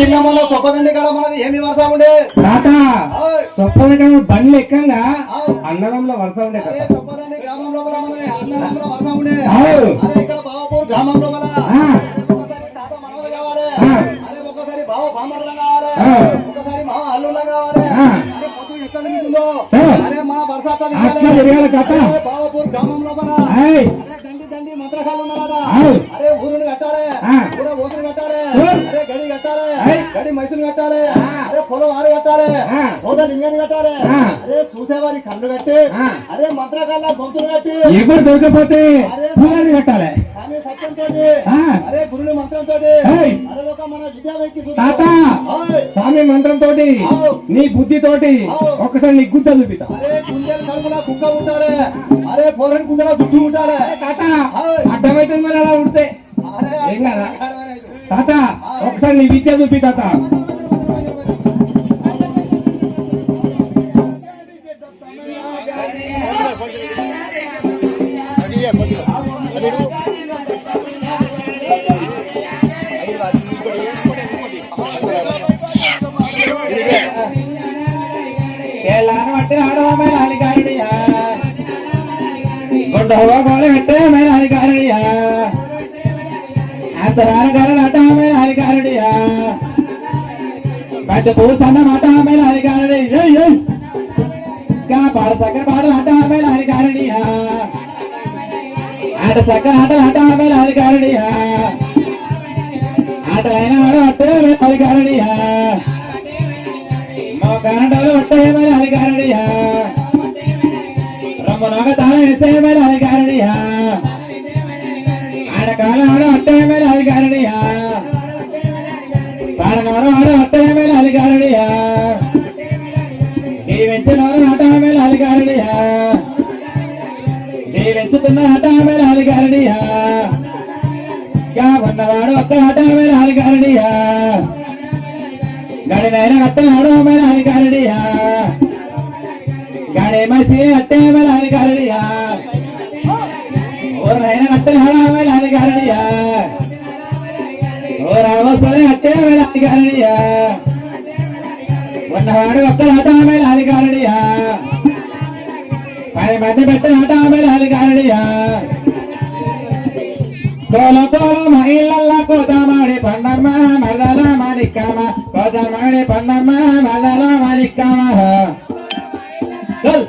లింగంలో చొప్పదండి కాడ మనది ఏమి వరస ఉండే? తాత ఓయ్. చొప్పనటం బండ్లు ఎక్కంగా అన్నదంలో వలస ఉండే కదా చొప్పదండి గ్రామం లోపల మనది అన్నదంలో వరస ఉండే. అరే ఇక్కడ బావపూర్. ఒకసారి తాత కావాలి. అరే బావ కావాలి. కావాలి. అరే పొద్దు ఎక్కడ. అరే మన వరస అట్లా బావపూర్ మంత్రకాలు ఉన్నారా. అరే ఊరుని కట్టాలి. ఊర ఓతులు కట్టాలి. అరే గడి కట్టాలి. గడి మైసులు కట్టాలి అరే పొలం ఆరు కట్టాలి. సోద లింగాన్ని కట్టాలి. అరే చూసేవారి కళ్ళు కట్టి. అరే మంత్రకాల కట్టి దొరకపోతే పూలని కట్టాలి స్వామి మంత్రంతో. నీ బుద్ధితోటి. ఒకసారి నీ గుడ్డ చూపిస్తా అరే పోరని కుందల దుడ్డు ఉంటారు తాత మరి అలా ఉంటే. అరే ఏం కదా? తాత ఒకసారి నీ విద్య చూపి తాత. తెల్లారి పట్టిన ఆడవాళ్ళ అధికారుడియా గొడ్డవ గోళ పెట్టే మేర అధికారుడియా అంతరాన గారు అడ్డమైన అధికారుడియా పెద్ద పూసన్న అడ్డమైన అధికారుడి ఏయ్ ఏయ్గా పాడ సక్కర పాడ అడ్డమైన అధికారుడియా ఆట సక్కర ఆట అడ్డమైన అధికారుడియా ఆట అయిన ఆడ అట్టే అధికారుడియా కన్నడలో ఒట్టేమైన అధికారుడియా రమ్మనొక తాను ఎత్తేమైన అధికారుడియా ఆయన కాలం ఆడ ఒట్టేమైన అధికారుడియా పాడనవరు ఆడ ఒట్టేమైన అధికారుడియా జీవించినవరు హఠామైన అధికారుడియా నీ జీవించుతున్న హఠామైన అధికారుడియా ఉన్నవాడు ఒక్క హఠామైన అధికారుడియా గడినైన కట్టనాడు మేల అధికారుడియా గడి మసి అట్టే మేల అధికారుడియా ఊరైన కట్టనాడు మేల అధికారుడియా ఊరవసరి అట్టే మేల అధికారుడియా ఉన్నవాడు ఒక్క ఆట మేల పది మంది పెట్టిన ఆట మేల అధికారుడియా తోల తోల మహిళల్ల కోతమాడి పండమ్మ మరదల మాణిక్కమ్మ కోతమాడి పండమ్మ మరదల మాణిక్కమ్మ చల్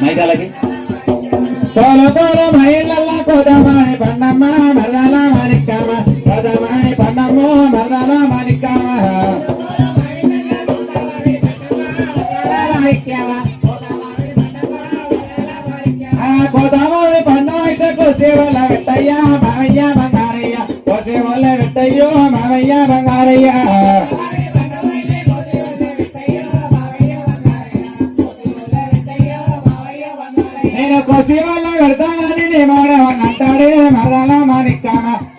మైదాలకి తోల తోల మహిళల్ల కోతమాడి పండమ్మ మరదల మాణిక్కమ్మ కోతమాడి పండమ్మ మరదల మాణిక్కమ్మ మాణిక్కమ్మ గోదావరి పండుగ సేవల వెట్టయ్య మామయ్య బంగారయ్య. ఓ సేవల వెంటయ్యో మామయ్య బంగారయ్య. నేను కోసేవల పెడతానని నీ మాడేవన్నంటాడే మరదాల మాణిక్కామ నీ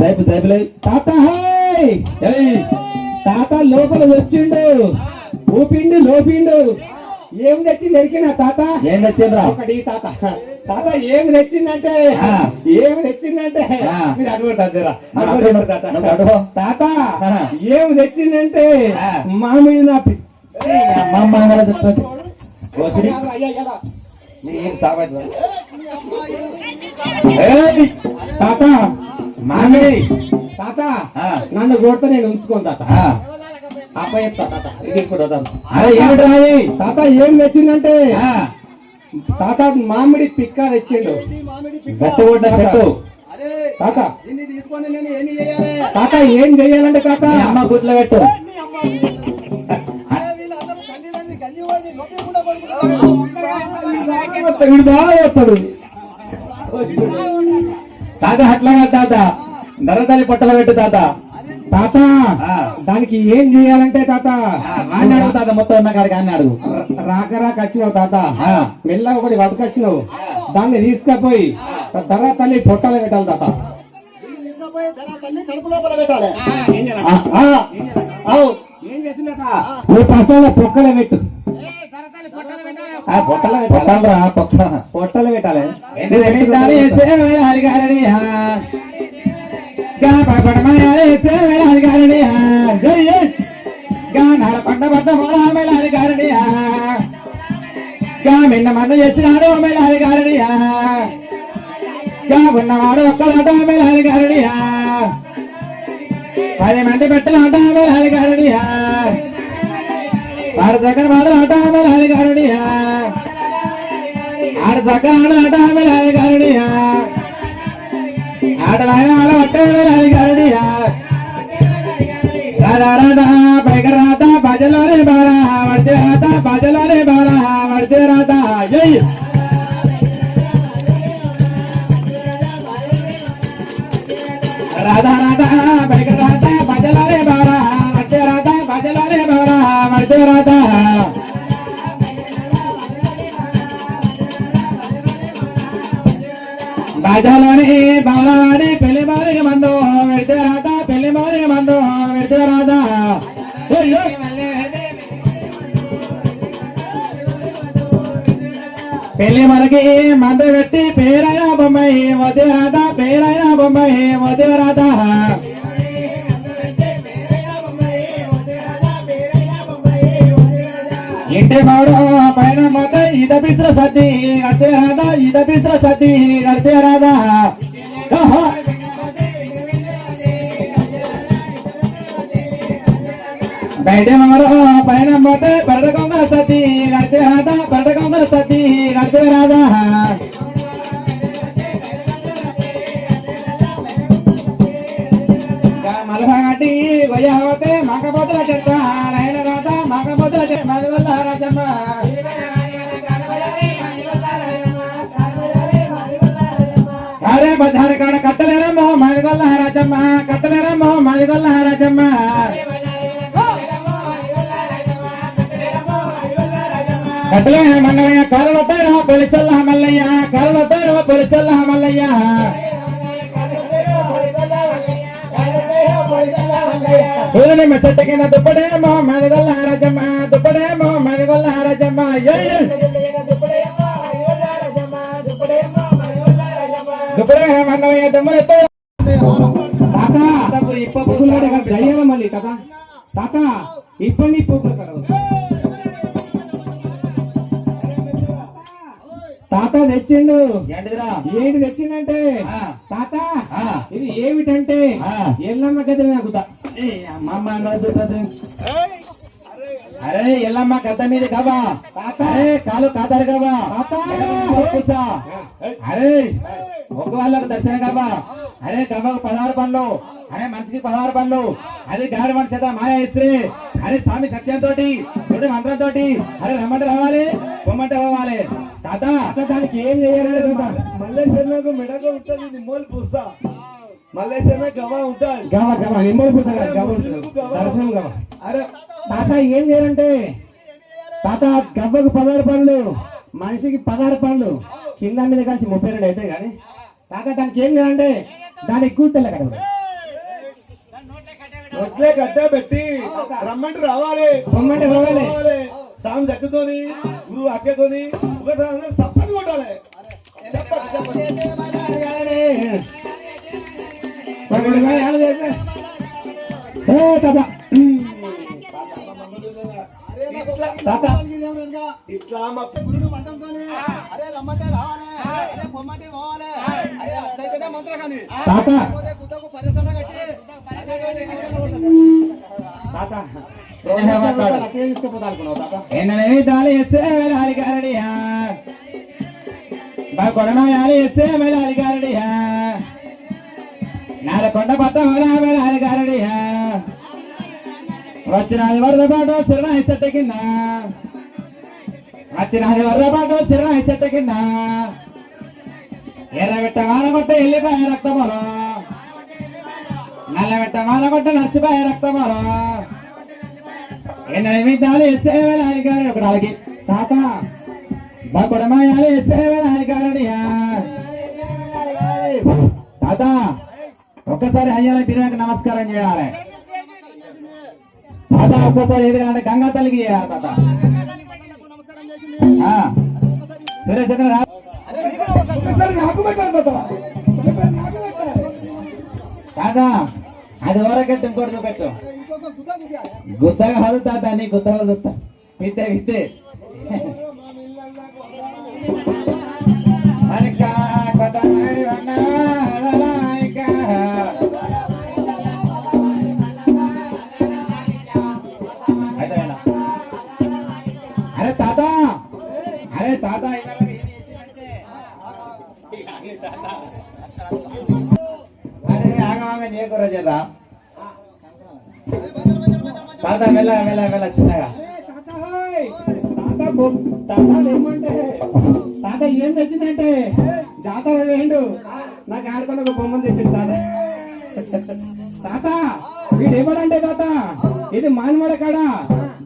జైపు జైపులే తాత హాయ్ ఏయ్, తాత లోపల వచ్చిండు ఊపిండు లోపిండు. ఏం తెచ్చి నెరికిన తాత? ఏం తెచ్చిండ్రా? ఒకటి తాత. తాత ఏం తెచ్చిందంటే? ఏం తెచ్చిందంటే? మీరు అడుగుతారా తాత. ఏం తెచ్చిందంటే? నా మా అమ్మ కూడా తాత మామిడి. తాత నన్ను కొడితే నేను ఉంచుకోను తాత. తాత. ఇది ఇప్పుడు వదలను. అరే ఏమిటి రాయి? తాత ఏం తెచ్చిందంటే? తాత మామిడి పిక్క తెచ్చిండు. గట్టుగొడ్డ తాత. చేయాలి? తాత ఏం చెయ్యాలంటే తాత? అమ్మ గుడ్లు పెట్టు. వాడి బాగా వస్తాడు తాత అట్లాగా తాత పొట్టలు పెట్టు తాత తాత దానికి ఏం చేయాలంటే తాత? అని అడుగు తాత మొత్తం ఉన్న కాడికి అని అడుగు రాక రాక వచ్చినావు తాత. మెల్లగా ఒకటి పట్టుకొచ్చినావు దాన్ని తీసుకపోయి ధర తల్లి పొట్టలు పెట్టాలి తాత. నువ్వు ఫస్ట్ పొక్కలు పెట్టు. పొట్టలు పెట్టాలరా పొట్ట పొట్టలు. పెట్టాలి నడపండ పడ్డ మొరామెల అడిగారని, ఆ. గా మిన్న మంద చేసినాడు ఆ. గా ఉన్నవాడు ఒక్కలాట అడిగారని, ఆ. పది మంది పెట్టిన ఆట మెల ఆడ చక్కని మాత్రం ఆట మెల అడిగారని, ఆ. ఆడ సకాడ ఆట మెలాలి గారుడియా. ఆటలాయన ఆడ పట్టే మెలాలి గారుడియా. రాధా రాధా పైక భజలోనే బారా వడితే రాత భజలోనే బారా వడితే రాత. జై. రాధా రాధా పైక రాధా భజలోనే బారా వడితే రాత భజలోనే బారా వడితే రాధా బాజాలోని బాలవాడి పెళ్ళి మారి మందు వెళ్తే రాత పెళ్ళి మారి మందు వెళ్తే రాత పెళ్ళి మనకి మందు పెట్టి పేరయా బొమ్మాయి వదే రాధా పేరయా బొమ్మాయి వదే రాధా ఇంటి మాడు పైన మొత్త ఇద బిస్ర సతి అదే రాదా ఇద బిస్ర సతి అదే రాదా ఓహో. బయట మాడు పైన మొత్త పడకొంగ సతి అదే రాదా పడకొంగ సతి అదే రాదా మలభాటి గొయ్యవతే మగబోతుల రాత రాజమ్మ అరే బజారు కాడ కట్టలేరమ్మో మగవల్ల రాజమ్మ కట్టలేరమ్మో మగవల్ల రాజమ్మ కట్టలే మల్లయ్య కాలు వస్తారో పొలిచల్ల మల్లయ్య కాలు వస్తారో పొలిచల్ల మల్లయ్య దుప్పడే మంగళయ్య దుమ్మలతో తాత తాత ఇప్ప పొగులాడే దయ్యాల మళ్ళీ తాత. తాత పొగులు తాత తెచ్చిండు. ఏంటి తెచ్చిందంటే తాత ఇది ఏమిటంటే ఎల్లమ్మ గది నాకుతా అరే ఎల్లమ్మ గద్ద మీద కబా. అరే కాలు కాతారు కూర్చో. అరే ఒక వాళ్ళకు దర్శనం కబా. అరే గవ్వకు పదహారు పనులు అరే మనిషికి పదహారు పనులు అది గాడి మన చేత మాయ ఇస్త్రీ. అరే స్వామి సత్యంతో చూడు మంత్రంతో అరే రమ్మంటే రావాలి పొమ్మంటే పోవాలి. తాత దానికి ఏం చేయాలి మల్లేశ్వరకు మెడకు ఉంటుంది నిమ్మలు పూస్తా. మల్లేశ్వరమే గవా ఉంటాయి గవ గవ నిమ్మలు పూత కాదు, గవ. దర్శనం గవ అరే. తాత ఏం చేయాలంటే తాత గవ్వకు పదహారు పనులు మనిషికి పదహారు పనులు కింద మీద కలిసి ముప్పై రెండు అయితే కానీ తాత దానికి ఏం చేయాలంటే దానికి కూర్చోలే కదా ఒట్లే గడ్డ పెట్టి రమ్మంటే రావాలి. రమ్మంటే రావాలి. సామి దక్కుతోని గురువు అక్కతోని ఒకసారి తప్పని కొట్టాలి. ఇట్లా మా గురుడు మంత్రంతోనే అరే రమ్మంటే రావాలి అరే పొమ్మంటే పోవాలి అరే అట్లయితేనే మంత్రం కానీ తాత పోతే కుక్కకు పరిశ్రమ కట్టి అదే కానీ తాత వేలాలి గారడియా వచ్చిన వరద పాటు చిరణ చెట్టు కింద వచ్చిన పాటు చిన్న చెట్టు కింద ఎర్రబెట్ట మానగొట్ట వాన కొట్ట నల్లబెట్ట మానగొట్ట నల్ల పెట్ట వాన నిమిషాలు నచ్చిపాయ రక్తములు ఎన్నైమిద్దాలు ఎచ్చేవేలాలి గారు ఒక రాగి తాత తాత ఒక్కసారి అయ్యాల తిరిగాక నమస్కారం చేయాలి. తాత ఒక్కసారి ఎదురంటే గంగా తల్లికి చేయాలి తాత. సరే సరే రా. అది ఓరకెట్టు ఇంకోటి చూపెట్టు. గుత్తగా కాదు తాత నీ గుత్తగా చూస్తా. పితే పితే మరి కదా తాత అరే ఆగమాగ నీ కూర తాత మెల్ల మెల్ల మెల్ల చిన్నగా. తాత తాత ఏం తెచ్చిందంటే? జాతర వేయండు. నాకు ఆడుకున్న ఒక బొమ్మను తెచ్చింది తాత. తాత వీడు ఏమడంటే తాత? ఇది మానమడ కాడ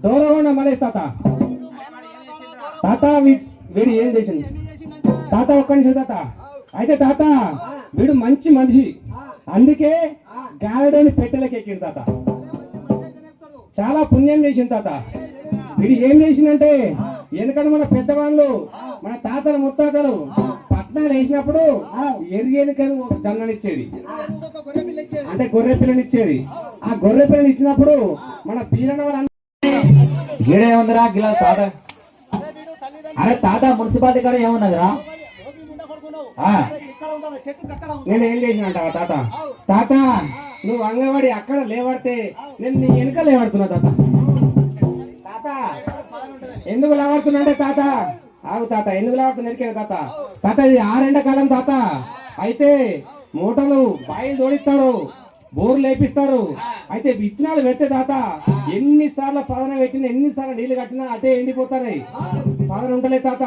దూరం మలేసి తాత. తాత వీ- వీడు ఏం చేసింది తాత ఒక్క నిమిషం తాత. అయితే తాత వీడు మంచి మనిషి. అందుకే గారడని పెట్టెలకి ఎక్కింది తాత. చాలా పుణ్యం చేసింది తాత. వీడు ఏం చేసిందంటే ఎందుకంటే మన పెద్దవాళ్ళు మన తాతలు ముత్తాతలు పట్నాలు వేసినప్పుడు ఎరిగేనికని ఒక జన్ననిచ్చేది. అంటే గొర్రె పిల్లనిచ్చేది. ఆ గొర్రె పిల్లని ఇచ్చినప్పుడు మన పీలన వాళ్ళ ఏడే ఉందిరా గిలా తాత? అరే తాత మున్సిపాలిటీ కాడ ఏమున్నదిరా? ఆ, నేను ఏం చేసినంట తాత. తాత నువ్వు అంగన్వాడి అక్కడ లేవడితే నేను నీ వెనుక లేవడుతున్నా తాత. తాత ఎందుకు లేవడుతున్నా అంటే తాత? ఆగు తాత. ఎందుకు లేవడుతున్నా ఎరికే తాత. తాత ఇది ఆరెండకాలం తాత. అయితే మూటలు బాయిలు జోడిస్తారు బోర్లు లేపిస్తారు అయితే విత్తనాలు పెడితే తాత ఎన్నిసార్లు పదన పెట్టినా ఎన్నిసార్లు నీళ్ళు కట్టినా అటే ఎండిపోతాయి పదన ఉంటలే తాత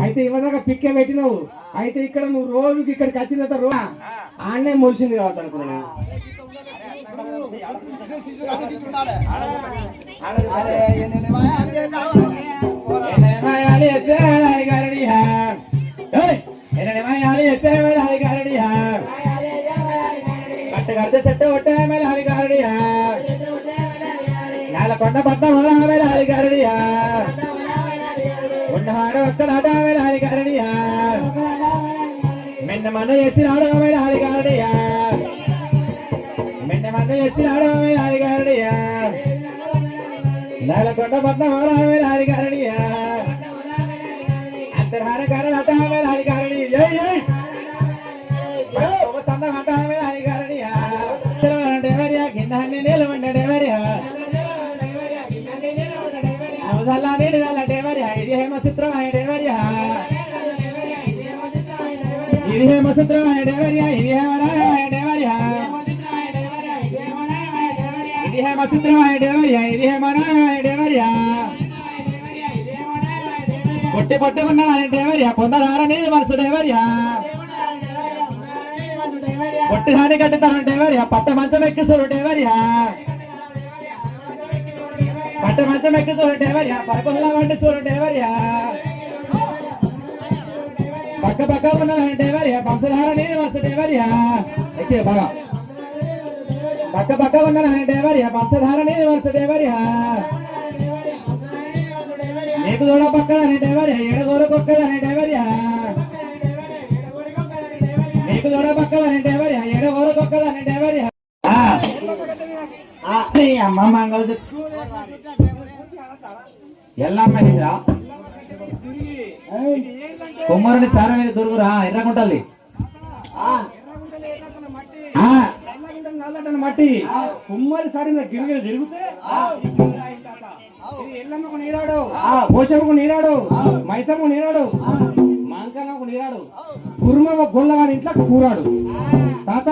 అయితే ఇవ్వదాకా పిక్కే పెట్టినావు అయితే ఇక్కడ నువ్వు రోజుకి ఇక్కడికి వచ్చిన తర్వాత ఆడనే మొలిసింది కావచ్చు అనుకున్నాను అరే నేల కొండ పట్ట మొదలవేలాలి గారడియా. ఉన్నవాడ ఒక్కడాట వేలాలి గారడియా. మెన్న మన ఎత్తినాడు వేలాలి గారడియా. మెన్న మన ఎత్తినాడు వేలాలి గారడియా. నేల కొండ పట్ట మొదలవేలాలి గారడియా. అంతర్హార కారణ ఇది హేమచిత్రం అంటే ఎవరియా, వరాయ హేమరాయ అంటే ఎవరియా. ఇది హేమచిత్రం అంటే ఎవరియా, ఇది హేమరాయ అంటే ఎవరియా. పొట్టి పొట్టుకున్నానంటే ఎవరియా కొందరారని మనసు ఎవరియా పొట్టి హాని కట్టుతానంటే ఎవరియా పట్ట మంచం ఎక్కి చూడండి పట్ట మంచం ఎక్కి చూడండి ఎవరియా పరపల్లా వంటి చూడండి ఎవరియా పక్క పక్క ఉన్నానంటే ఎవరియా పంచదారని మనసుడు ఎవరియా ఎక్కి బాగా పక్క పక్క ఉన్నానంటే ఎవరియా పంచదారని మనసుడు ఎవరియా నీకు దూడ పక్కదని డెవరియా ఏడు దూడకొక్కదని డెవరియా నీకు దూడ పక్కదని డెవరియా ఏడు ఊరకొక్కదని డెవరియా అమ్మ మంగళ ఎల్లమ్మ నీరా కుమ్మరుని సార మీద దొరుకురా ఆ, నల్లటన మట్టి. కుమ్మరి సారిన గిరిగిరి తిరిగితే ఎల్లమ్మకు నీరాడు పోషమ్మకు నీరాడు మైసమ్మకు నీరాడు మాంకన్నకు నీరాడు కుర్మ గొల్లవారి ఇంట్లో కూరాడు. తాత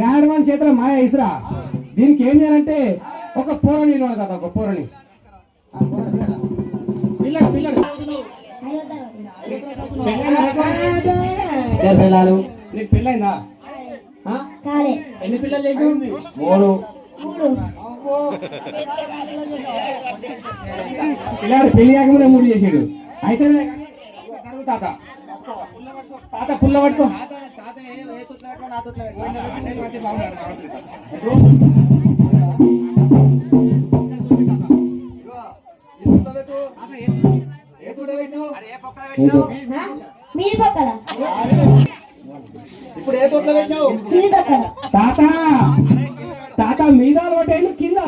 గాడవాని చేతిలో మాయ ఇసురా. దీనికి ఏం చేయాలంటే ఒక పూర నీళ్ళు తాత ఒక ఇద్దరు పిల్లలు నీకు పెళ్ళైందా ఎన్ని పిల్లలు నీకు మూడు మూడు పిల్లాడు పెళ్ళి కాకముందే మూడు చేసాడు అయితే తాత తాత పుల్ల పట్టుకో ఏ ఇప్పుడు ఏ తోటలో పక్కల తాత తాత మీద అలవాటైన కింద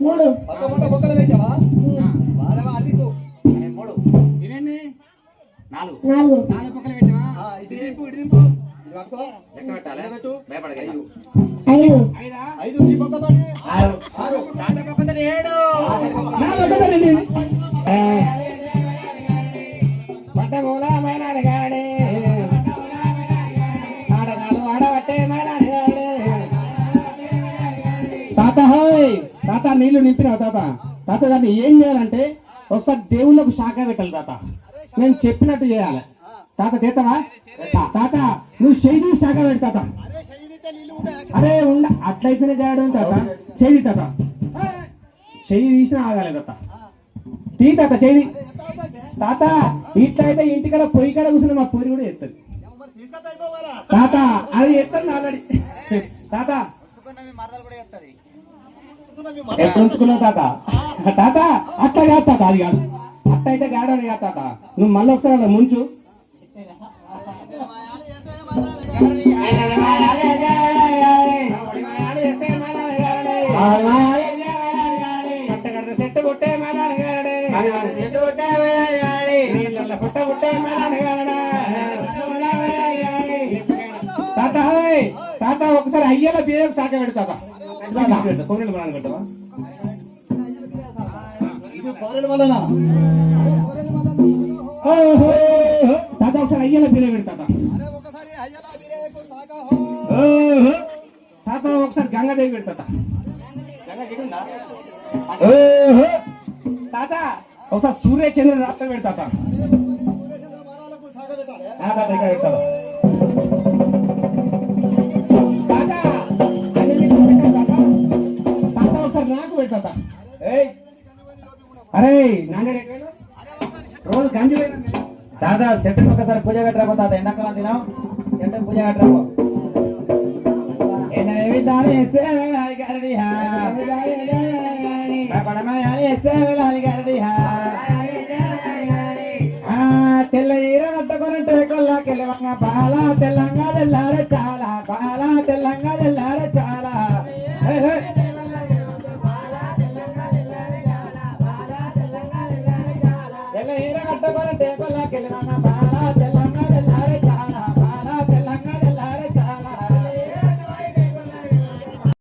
మూడు మొత్తం బొక్కలు పెట్టావా బాగా అడిగు నాలుగు ఆ, ఇది దింపు, ఇది దింపు. ఇది. పెట్టు. ఆరు. పట్టమూల మైనాడగాడే ఆడగాడు ఆడబట్టే మైనాడగాడే తాత హాయ్. తాత నీళ్ళు నింపినావు తాత. తాత దాన్ని ఏం చేయాలంటే ఒకసారి దేవుళ్ళకు శాఖ పెట్టాలి తాత. నేను చెప్పినట్టు చేయాలి. తాత చేస్తావా? తాత నువ్వు చేయి శాఖ పెడతా తాత. అరే ఉండ. అట్లయితేనే చేయడం తాత. చెయ్యి తాత. చెయ్యి తీసినా ఆగాలి తాత. తీ తాత చెయ్యి తాత ఇట్లయితే ఇంటికాడ పొయ్యి కాడ కూర్చుని మా పొరి కూడా ఎత్తది? తాత అది ఎత్తండి ఆల్రెడీ తాత. ఉంచుకున్నావు తాత? తాత అట్లా కాదు తాత అది కాదు. అట్ట అయితే గాడని కాదు తాత. నువ్వు మళ్ళీ ఒకసారి అలా ముంచు. తాత హాయ్ తాత ఒకసారి అయ్యేల బియ్యం తాక పెడు తాత కోరిలు మనం పెట్టవా ఇది పౌరుల వలన. ఓహో తాత ఒకసారి అయ్యేల బియ్యం పెడు తాత ఒకసారి గంగాదేవి పెడు తాత ఒకసారి సూర్య చంద్ర రాష్ట్రం పెడు తాత. అన్ని నీకు ఏయ్! అరే నాన్న రోజు గంజి దాదా చెట్టుకి ఒకసారి పూజ కట్టరాపో తాత. ఎండాకాలం తినాం చెట్టుకి పూజ కట్టరాపో. తెల్ల ఈర కట్టుకునంటే కొల్లాకెళ్ళవంగ పాల తెల్లంగా తెల్లారే చాలా పాల తెల్లంగా తెల్లారే చాలా తెల్ల ఈర కట్టుకునంటే కొల్లాకెళ్ళవంగ పాల